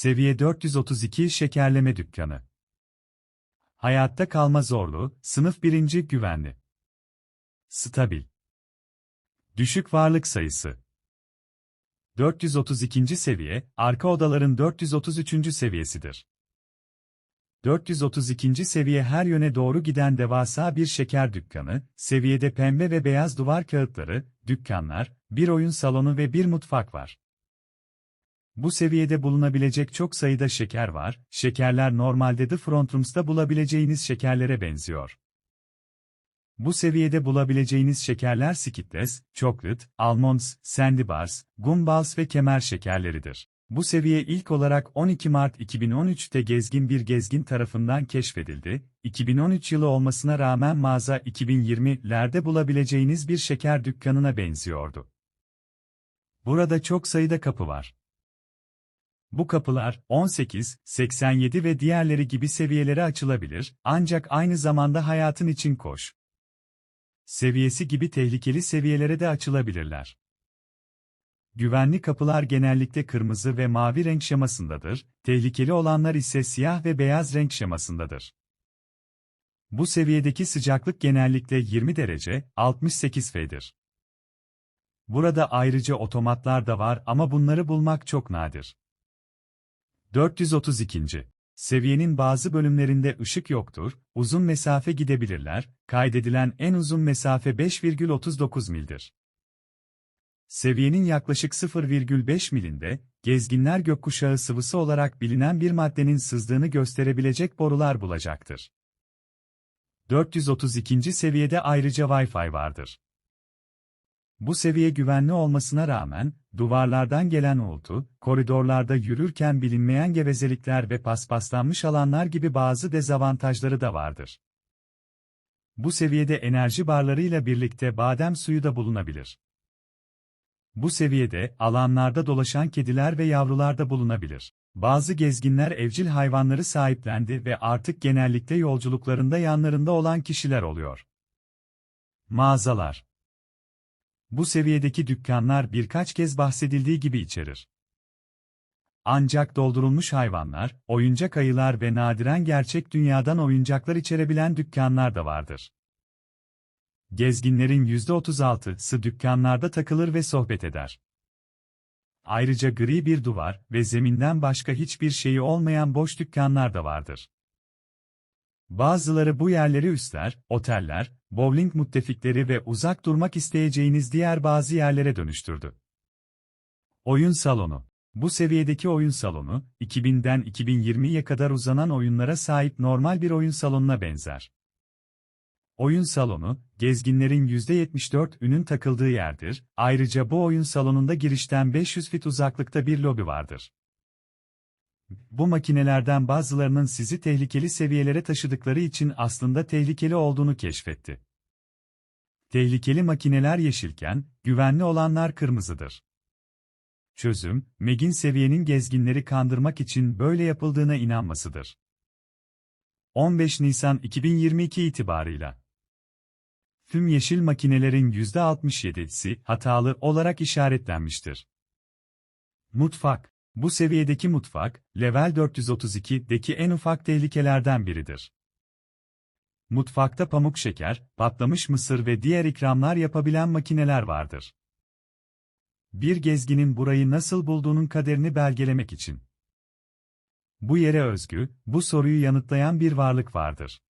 Seviye 432 Şekerleme Dükkanı Hayatta kalma zorluğu, sınıf birinci güvenli. Stabil. Düşük varlık sayısı. 432. seviye, arka odaların 433. seviyesidir. 432. seviye her yöne doğru giden devasa bir şeker dükkanı, seviyede pembe ve beyaz duvar kağıtları, dükkanlar, bir oyun salonu ve bir mutfak var. Bu seviyede bulunabilecek çok sayıda şeker var, şekerler normalde The Front Rooms'ta bulabileceğiniz şekerlere benziyor. Bu seviyede bulabileceğiniz şekerler Skittles, Chocolate, Almonds, Sandy Bars, Gumballs ve kemer şekerleridir. Bu seviye ilk olarak 12 Mart 2013'te gezgin bir gezgin tarafından keşfedildi. 2013 yılı olmasına rağmen mağaza 2020'lerde bulabileceğiniz bir şeker dükkanına benziyordu. Burada çok sayıda kapı var. Bu kapılar 18, 87 ve diğerleri gibi seviyelere açılabilir, ancak aynı zamanda hayatın için koş. Seviyesi gibi tehlikeli seviyelere de açılabilirler. Güvenli kapılar genellikle kırmızı ve mavi renk şemasındadır, tehlikeli olanlar ise siyah ve beyaz renk şemasındadır. Bu seviyedeki sıcaklık genellikle 20 derece, 68 F'dir. Burada ayrıca otomatlar da var ama bunları bulmak çok nadir. 432. Seviyenin bazı bölümlerinde ışık yoktur, uzun mesafe gidebilirler, kaydedilen en uzun mesafe 5,39 mildir. Seviyenin yaklaşık 0,5 milinde, gezginler gökkuşağı sıvısı olarak bilinen bir maddenin sızdığını gösterebilecek borular bulacaktır. 432. seviyede ayrıca Wi-Fi vardır. Bu seviye güvenli olmasına rağmen, duvarlardan gelen uğultu, koridorlarda yürürken bilinmeyen gevezelikler ve paspaslanmış alanlar gibi bazı dezavantajları da vardır. Bu seviyede enerji barlarıyla birlikte badem suyu da bulunabilir. Bu seviyede, alanlarda dolaşan kediler ve yavrular da bulunabilir. Bazı gezginler evcil hayvanları sahiplendi ve artık genellikle yolculuklarında yanlarında olan kişiler oluyor. Mağazalar Bu seviyedeki dükkanlar birkaç kez bahsedildiği gibi içerir. Ancak doldurulmuş hayvanlar, oyuncak ayılar ve nadiren gerçek dünyadan oyuncaklar içerebilen dükkanlar da vardır. Gezginlerin %36'sı dükkanlarda takılır ve sohbet eder. Ayrıca gri bir duvar ve zeminden başka hiçbir şeyi olmayan boş dükkanlar da vardır. Bazıları bu yerleri üstler, oteller, bowling müttefikleri ve uzak durmak isteyeceğiniz diğer bazı yerlere dönüştürdü. Oyun salonu Bu seviyedeki oyun salonu, 2000'den 2020'ye kadar uzanan oyunlara sahip normal bir oyun salonuna benzer. Oyun salonu, gezginlerin %74'ünün takıldığı yerdir, ayrıca bu oyun salonunda girişten 500 fit uzaklıkta bir lobi vardır. Bu makinelerden bazılarının sizi tehlikeli seviyelere taşıdıkları için aslında tehlikeli olduğunu keşfetti. Tehlikeli makineler yeşilken, güvenli olanlar kırmızıdır. Çözüm, Meg'in seviyenin gezginleri kandırmak için böyle yapıldığına inanmasıdır. 15 Nisan 2022 itibarıyla tüm yeşil makinelerin %67'si hatalı olarak işaretlenmiştir. Mutfak Bu seviyedeki mutfak, level 432'deki en ufak tehlikelerden biridir. Mutfakta pamuk şeker, patlamış mısır ve diğer ikramlar yapabilen makineler vardır. Bir gezginin burayı nasıl bulduğunun kaderini belgelemek için. Bu yere özgü, bu soruyu yanıtlayan bir varlık vardır.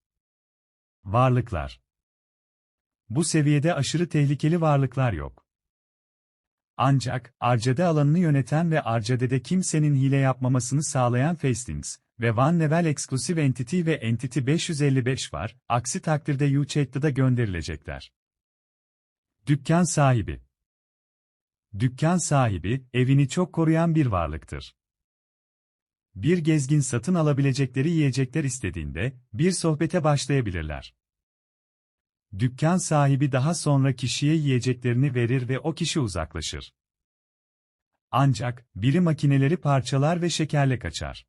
Varlıklar bu seviyede aşırı tehlikeli varlıklar yok. Ancak, Arcade alanını yöneten ve Arcade'de kimsenin hile yapmamasını sağlayan Fastings ve One Level Exclusive Entity ve Entity 555 var, aksi takdirde UChat'ta gönderilecekler. Dükkan sahibi Dükkan sahibi, evini çok koruyan bir varlıktır. Bir gezgin satın alabilecekleri yiyecekler istediğinde, bir sohbete başlayabilirler. Dükkan sahibi daha sonra kişiye yiyeceklerini verir ve o kişi uzaklaşır. Ancak, biri makineleri parçalar ve şekerle kaçar.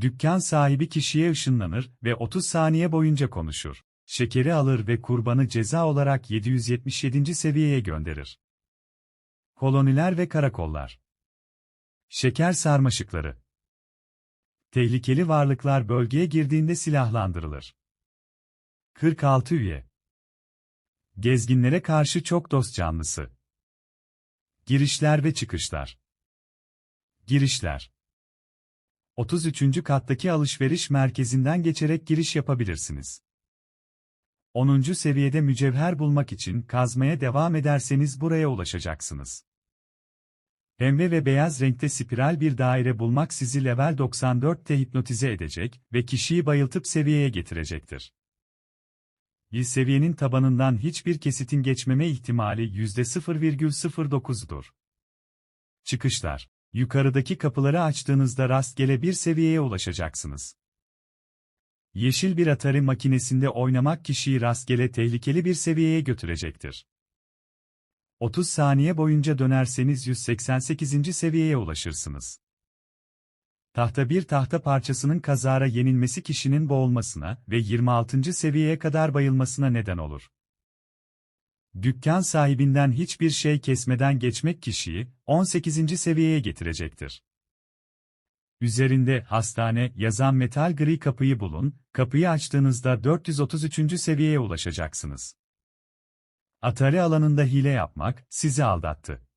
Dükkan sahibi kişiye ışınlanır ve 30 saniye boyunca konuşur. Şekeri alır ve kurbanı ceza olarak 777. seviyeye gönderir. Koloniler ve karakollar Şeker sarmaşıkları. Tehlikeli varlıklar bölgeye girdiğinde silahlandırılır. 46 üye. Gezginlere karşı çok dost canlısı. Girişler ve çıkışlar. Girişler. 33. kattaki alışveriş merkezinden geçerek giriş yapabilirsiniz. 10. seviyede mücevher bulmak için kazmaya devam ederseniz buraya ulaşacaksınız. Pembe ve beyaz renkte spiral bir daire bulmak sizi level 94'te hipnotize edecek ve kişiyi bayıltıp seviyeye getirecektir. Bir seviyenin tabanından hiçbir kesitin geçmeme ihtimali %0,09'dur. Çıkışlar Yukarıdaki kapıları açtığınızda rastgele bir seviyeye ulaşacaksınız. Yeşil bir Atari makinesinde oynamak kişiyi rastgele tehlikeli bir seviyeye götürecektir. 30 saniye boyunca dönerseniz 188. seviyeye ulaşırsınız. Tahta bir tahta parçasının kazara yenilmesi kişinin boğulmasına ve 26. seviyeye kadar bayılmasına neden olur. Dükkan sahibinden hiçbir şey kesmeden geçmek kişiyi 18. seviyeye getirecektir. Üzerinde hastane yazan metal gri kapıyı bulun, kapıyı açtığınızda 433. seviyeye ulaşacaksınız. Atari alanında hile yapmak sizi aldattı.